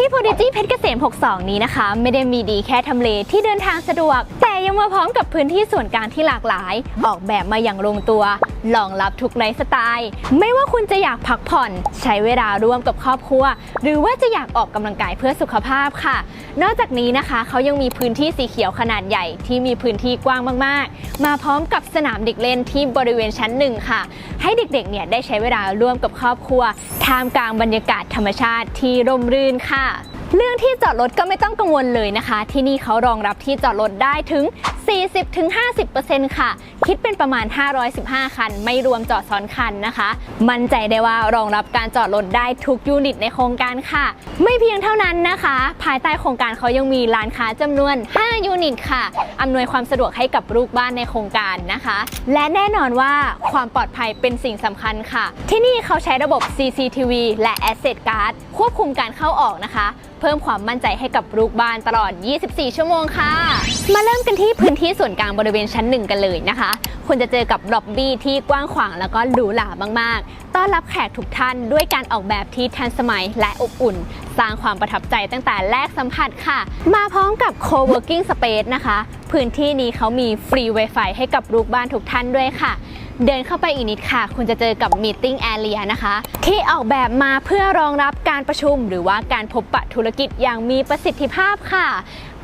ที่โพดิจิเพชรเกษม 62 นี้นะคะ ไม่ได้มีดีแค่ทำเลที่เดินทางสะดวก แต่ยังมาพร้อมกับพื้นที่ส่วนกลางที่หลากหลาย ออกแบบมาอย่างลงตัวรองรับทุกไลฟ์สไตล์ ไม่ว่าคุณจะอยากพักผ่อน ใช้เวลาร่วมกับครอบครัว หรือว่าจะอยากออกกำลังกายเพื่อสุขภาพค่ะ นอกจากนี้นะคะเขายังมีพื้นที่สีเขียวขนาดใหญ่ที่มีพื้นที่กว้างมากๆ มาพร้อมกับสนามเด็กเล่นที่บริเวณชั้นหนึ่งค่ะ ให้เด็กๆเนี่ยได้ใช้เวลาร่วมกับครอบครัวท่ามกลางบรรยากาศธรรมชาติที่ร่มรื่นค่ะ เรื่องที่จอดรถก็ไม่ต้องกังวลเลยนะคะ ที่นี่เขารองรับที่จอดรถได้ถึง 40-50%ค่ะ คิดเป็นประมาณ 515 คัน ไม่รวมจอดซ้อนคันนะคะ มั่นใจได้ว่ารองรับการจอดรถได้ทุกยูนิตในโครงการค่ะ ไม่เพียงเท่านั้นนะคะ ภายใต้โครงการเขายังมีร้านค้าจำนวน 5 ยูนิตค่ะ อำนวยความสะดวกให้กับลูกบ้านในโครงการนะคะ และแน่นอนว่าความปลอดภัยเป็นสิ่งสำคัญค่ะ ที่นี่เขาใช้ระบบ CCTV และ Asset Guard ควบคุมการเข้าออกนะคะ เพิ่มความมั่นใจให้กับลูกบ้านตลอด 24 ชั่วโมงค่ะ มาเริ่มกันที่พื้นที่ส่วนกลางบริเวณชั้นหนึ่งกันเลยนะคะ คุณจะเจอกับล็อบบี้ที่กว้างขวางแล้วก็หรูหรามากๆ ต้อนรับแขกทุกท่านด้วยการออกแบบที่ทันสมัยและอบอุ่น สร้างความประทับใจตั้งแต่แรกสัมผัสค่ะ มาพร้อมกับ co-working space นะคะ พื้นที่นี้เขามีฟรี Wi-Fi ให้กับลูกบ้านทุกท่านด้วยค่ะเดินเข้าไปอีกนิดค่ะ คุณจะเจอกับ Meeting Area นะคะ ที่ออกแบบมาเพื่อรองรับการประชุม หรือว่าการพบปะธุรกิจอย่างมีประสิทธิภาพค่ะ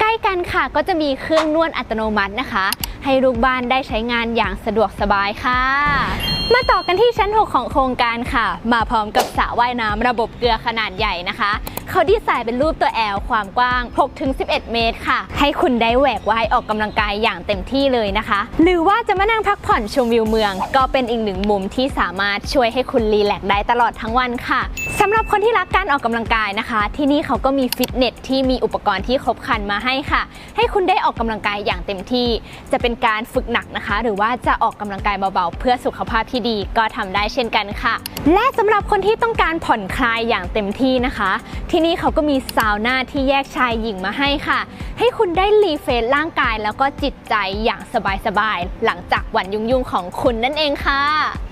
ใกล้กันค่ะ ก็จะมีเครื่องนวดอัตโนมัตินะคะ ให้ลูกบ้านได้ใช้งานอย่างสะดวกสบายค่ะ ต่อกันที่ชั้น 6 ของโครงการค่ะ มาพร้อมกับสระว่ายน้ำระบบเกลือขนาดใหญ่นะคะ เขาดีไซน์เป็นรูปตัวแอลความกว้าง 6-11 เมตรค่ะ ให้คุณได้แหวกว่ายออกกำลังกายอย่างเต็มที่เลยนะคะ หรือว่าจะมานั่งพักผ่อนชมวิวเมือง ก็เป็นอีกหนึ่งมุมที่สามารถช่วยให้คุณรีแลกซ์ได้ตลอดทั้งวันค่ะสำหรับคนที่รักการออกกำลังกายนะคะ ที่นี่เขาก็มีฟิตเนสที่มีอุปกรณ์ที่ครบครันมาให้ค่ะ ให้คุณได้ออกกำลังกายอย่างเต็มที่ จะเป็นการฝึกหนักนะคะ หรือว่าจะออกกำลังกายเบาๆ เพื่อสุขภาพที่ดีดีก็ทำได้เช่นกันค่ะ และสำหรับคนที่ต้องการผ่อนคลายอย่างเต็มที่นะคะ ที่นี่เขาก็มีซาวน่าที่แยกชายหญิงมาให้ค่ะ ให้คุณได้รีเฟรชร่างกายแล้วก็จิตใจอย่างสบายๆหลังจากวันยุ่งๆของคุณนั่นเองค่ะ